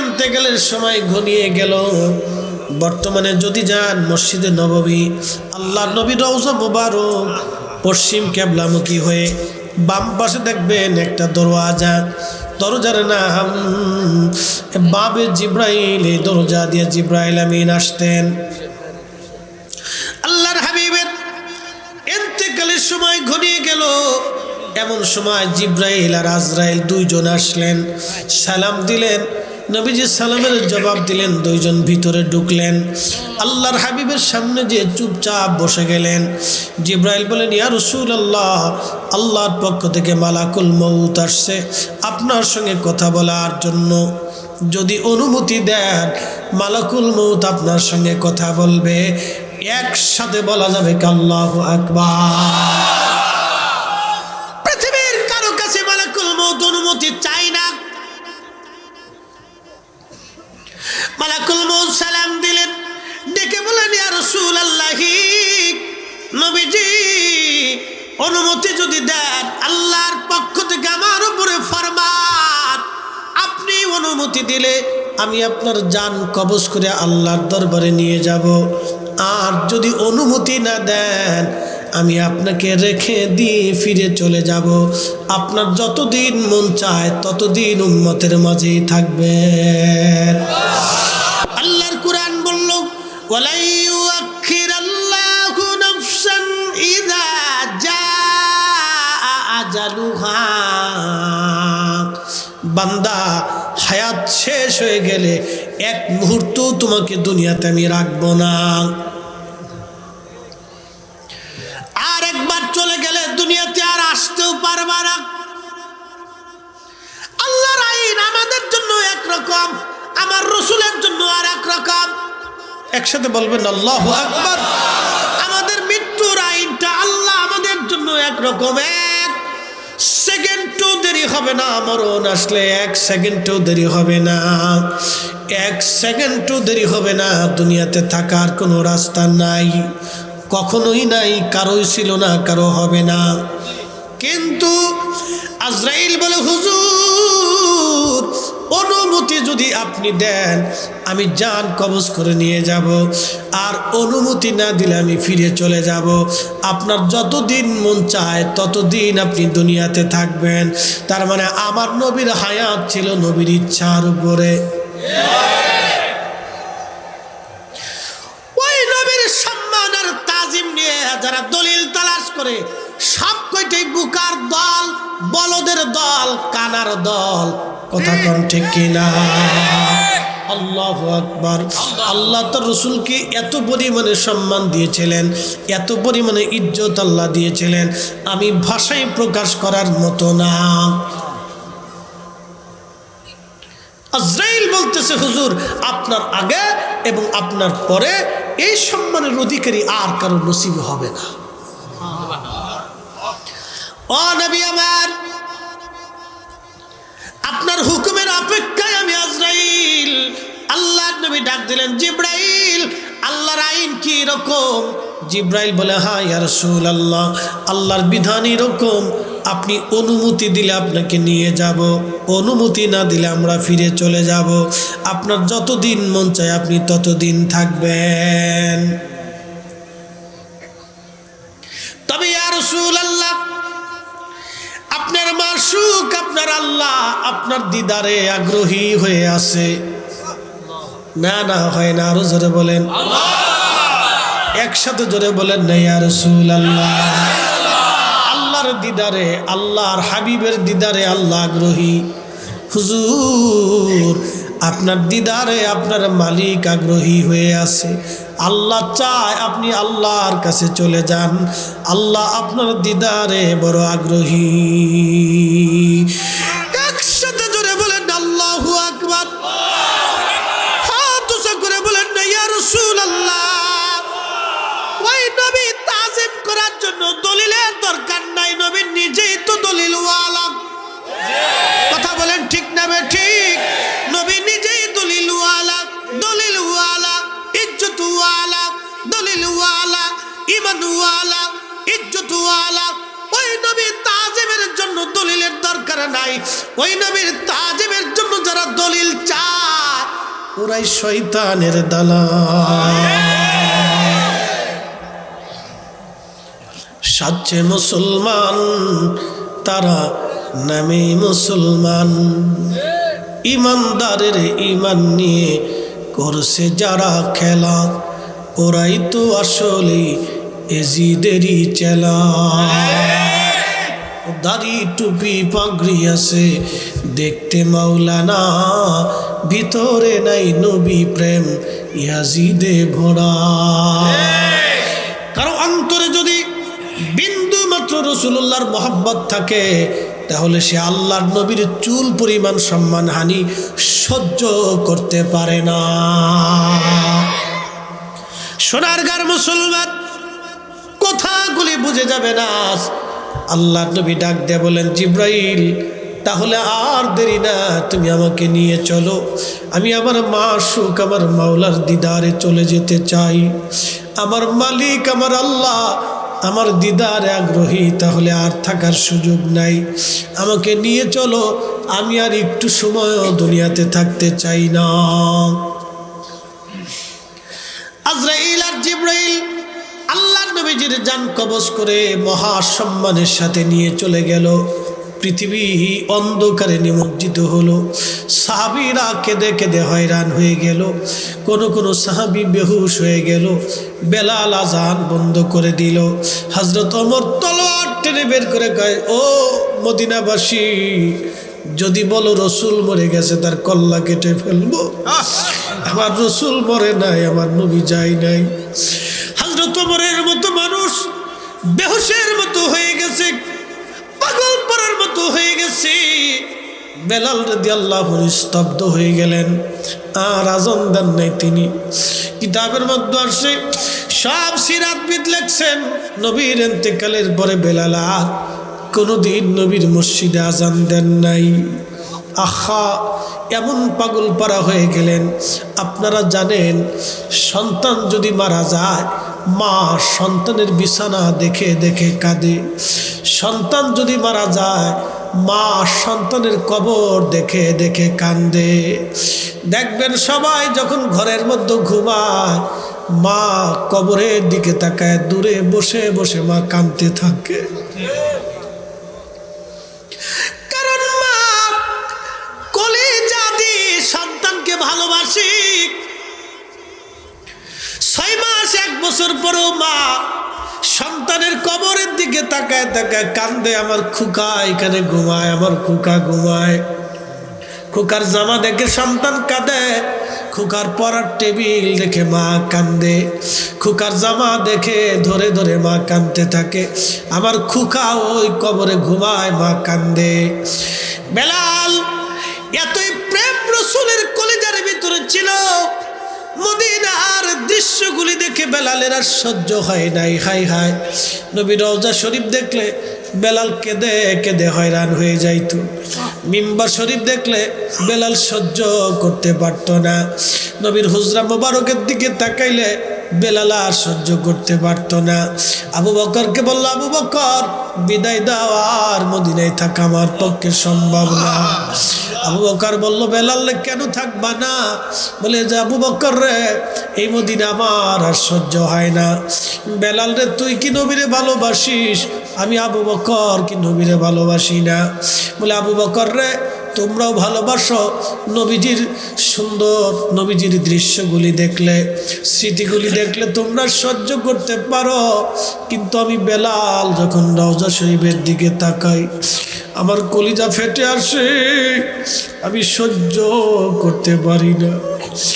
এন্তেকালের সময় ঘনিয়ে গেল। বর্তমানে যদি যান মসজিদে নববী, আল্লাহ নবী রওজা মুবারক, পশ্চিম কেবলামুখী হয়ে বাম পাশে দেখবেন একটা দরওয়াজা। দরজার নাম, বাবে জিব্রাইল, এই দরজা দিয়ে জিব্রাইল আমিন আসতেন। আল্লাহর হাবিবের এন্তেকালের সময় ঘনিয়ে গেল। এমন সময় জিব্রাইল আর আজরাইল দুইজন আসলেন। সালাম দিলেন। নবীজি সালামের জবাব দিলেন, দুইজন ভিতরে ঢুকলেন। আল্লাহর হাবিবের সামনে যে চুপচাপ বসে গেলেন, জিব্রাইল বলেন, ইয়া রসুল আল্লাহ আল্লাহর পক্ষ থেকে মালাকুল মৌত আসছে। আপনার সঙ্গে কথা বলার জন্য যদি অনুমতি দেন, মালাকুল মৌত আপনার সঙ্গে কথা বলবে। একসাথে বলা যাবে কাল্লাহ আকবার। অনুমতি যদি দেন আল্লাহর পক্ষ থেকে আমার উপরে ফরমান। আপনি অনুমতি দিলে আমি আপনার যান কবজ করে আল্লাহর দরবারে নিয়ে যাব। আর যদি অনুমতি না দেন আমি আপনাকে রেখে দিয়ে ফিরে চলে যাব। আপনার যতদিন মন চায় ততদিন উম্মতের মাঝেই থাকবেন। আল্লাহর কোরআন বলল ওয়ালাই বান্দা, হায়াত শেষ হয়ে গেলে এক মুহূর্ত তোমাকে দুনিয়াতে আমি রাখব না। আর একবার চলে গেলে দুনিয়াতে আর আসতেও পারবা না। আল্লাহর আইন আমাদের জন্য একরকম আমার রসুলের জন্য আর এক রকম। একসাথে বলবেন, আল্লাহ আকবার। আমাদের মৃত্যুর আইনটা আল্লাহ আমাদের জন্য একরকম এক সেকেন্ডও দেরি হবে না, মরণ আসলে এক সেকেন্ডও দেরি হবে না। এক সেকেন্ডও দেরি হবে না, দুনিয়াতে থাকার কোনো রাস্তা নাই। কখনোই নাই, কারোই ছিল না, কারও হবে না। কিন্তু আজরাইল বলে, হুজুর অনুমতি যদি আপনি দেন, আমি যান কবজ করে নিয়ে যাব। আর অনুমতি না দিলে আমি ফিরে চলে যাব। আপনার যতদিন মন চায়, ততদিন আপনি দুনিয়াতে থাকবেন। তার মানে আমার নবীর হায়াত ছিল নবীর ইচ্ছার উপরে। ওই নবীর সম্মান আর তাজিম নিয়ে যারা দলিল তালাশ করে বুকার দল, বলদের দল, কানার দল। কথা কম ঠিক কিনা? আল্লাহ আকবার। আল্লাহ তো রসুলকে এত পরিমাণে সম্মান দিয়েছিলেন, এত পরিমাণে ইজ্জত আল্লাহ দিয়েছিলেন। আমি ভাষায় প্রকাশ করার মতো না। আজরাইল বলতেছে, হুজুর, আপনার আগে এবং আপনার পরে এই সম্মানের অধিকারী আর কারও নসিব হবে না। ও নবী আমার, আপনার হুকুমের অপেক্ষায় আমি আজরাইল। আল্লাহ নবী ডাক দিলেন, জিব্রাইল, আল্লাহর আইন কি রকম জিব্রাইল বলে হ্যাঁ ইয়া রাসূল আল্লাহ আল্লাহর বিধান এরকম, আপনি অনুমতি দিলে আপনাকে নিয়ে যাব, অনুমতি না দিলে আমরা ফিরে চলে যাব। আপনার যতদিন মন চায় আপনি ততদিন থাকবেন। মাসুক আপনার আল্লাহ, আপনার দিদারে আগ্রহী হয়ে আছে। না না, হয় না, আরও জোরে বলেন। একসাথে জোরে বলেন, না আর আল্লাহ আল্লাহর দিদারে, আল্লাহর হাবিবের দিদারে আল্লাহ আগ্রহী। হুজুর আপনার দিদারে, আপনার মালিক আগ্রহী হয়ে আছে। আল্লাহ চায় আপনি আল্লাহর কাছে চলে যান। আল্লাহ আপনার দিদারে বড় আগ্রহী। জন্য নাই, ওই নবীর তাজিমের জন্য যারা দলিল চায়, ওরাই শয়তানের দালা সাচ্ছে মুসলমান, তারা নামে মুসলমান। ইমানদারের ইমান নিয়ে করছে যারা খেলা, ওরাই তো আসলে এজিদেরই চেলা। দাড়ি টুপি পাগড়ি আছে। দেখতে মাওলানা, ভিতরে নাই নবী প্রেম, ইয়াজিদে ভরা কারও অন্তরে যদি বিন্দু মাত্র রসুল্লাহর মোহাব্বত থাকে, তাহলে সে আল্লাহর নবীর চুল পরিমাণ সম্মান, হানি সহ্য করতে পারে না। সোনার গার মুসলমান কথাগুলি বুঝে যাবে না আল্লাহ নবী ডাক দিয়ে বলেন, জিব্রাইল, তাহলে আর দেরি না, তুমি আমাকে নিয়ে চলো। আমি আমার মা সুখ আমার মাওলার দিদারে চলে যেতে চাই। আমার মালিক, আমার আল্লাহ, আমার দিদার আগ্রহী, তাহলে আর থাকার সুযোগ নাই। আমাকে নিয়ে চলো, আমি আর একটু সময়ও দুনিয়াতে থাকতে চাই না। আজরাইল আর জিব্রাইল নবীজির যান কবজ করে মহা সম্মানের সাথে নিয়ে চলে গেল। পৃথিবী অন্ধকারে নিমজ্জিত হলো। সাহাবিরা কেঁদে কেঁদে হয়রান হয়ে গেল। কোনো কোনো সাহাবি বেহুশ হয়ে গেল। বেলাল আজান বন্ধ করে দিল। হজরত অমর তলোয়ার টেনে বের করে কয় ও মদিনাবাসী যদি বলো রসুল মরে গেছে তার কল্লা কেটে ফেলব। আমার রসুল মরে নাই আমার নবী যায় নাই। ওমরের মতো মানুষ বেহসের মতো হয়ে গেছে, পাগল পড়ার মতো হয়ে গেছে। বেলাল রেদি আল্লাহ স্তব্ধ হয়ে গেলেন, আর আজন দেন নাই তিনি। কিতাবের মধ্যে আসে সব সিরাতবিদ লেখছেন, নবীর এন্তেকালের পরে বেলাল কোনোদিন নবীর মসজিদে আজান দেন নাই। আহা, এমন পাগল পারা হয়ে গেলেন। আপনারা জানেন, সন্তান যদি মারা যায়, মা সন্তানের বিছানা দেখে দেখে কাঁদে। সন্তান যদি মারা যায়, মা সন্তানের কবর দেখে দেখে কান্দে দেখবেন সবাই যখন ঘরের মধ্যে ঘুমায়, মা কবরের দিকে তাকায়, দূরে বসে বসে মা কাঁদতে থাকে। বছর পরেও মা সন্তানের কবরের দিকে তাকায় তাকায় কান্দে, আমার খুকা এখানে ঘুমায়, আমার খুকা ঘুমায়। খুকার জামা দেখে সন্তান কাঁদে, খুকার পরার টেবিল দেখে মা কান্দে। খুকার জামা দেখে ধরে ধরে মা কান্দতে থাকে, আমার খুকা ওই কবরে ঘুমায়, মা কান্দে। বেলাল এতই প্রেম রসুলের কলেজার ভিতরে ছিল মদিনার দৃশ্যগুলি দেখে বেলালের আর সহ্য হয় নাই। হাই হাই নবী রওজা শরীফ দেখলে বেলাল কেঁদে কেঁদে হয়রান হয়ে যাইতো। মিম্বার শরীফ দেখলে বেলাল সহ্য করতে পারত না। নবীর হুজরা মোবারকের দিকে তাকাইলে বেলাল আর সহ্য করতে পারত না। আবু বকরকে বলল, আবু বকর, বিদায় দাও, আর মদিনায় থাকা আমার পক্ষে সম্ভব না। আবু বকর বলল বেলাল কেন থাকবা না? বলে, যে আবু বকর রে, এই মদিনা আমার আর সহ্য হয় না। বেলাল রে, তুই কি নবীরে ভালোবাসিস? আমি আবু বকর কি নবীরে ভালোবাসি না? বলে আবু বকর রে তোমরাও ভালোবাসো নবীজির সুন্দর নবীজির দৃশ্যগুলি দেখলে, স্মৃতিগুলি দেখলে তোমরা সহ্য করতে পারো। কিন্তু আমি বেলাল যখন রওজা শরীফের দিকে তাকাই, আমার কলিজা ফেটে আসে, আমি সহ্য করতে পারি না।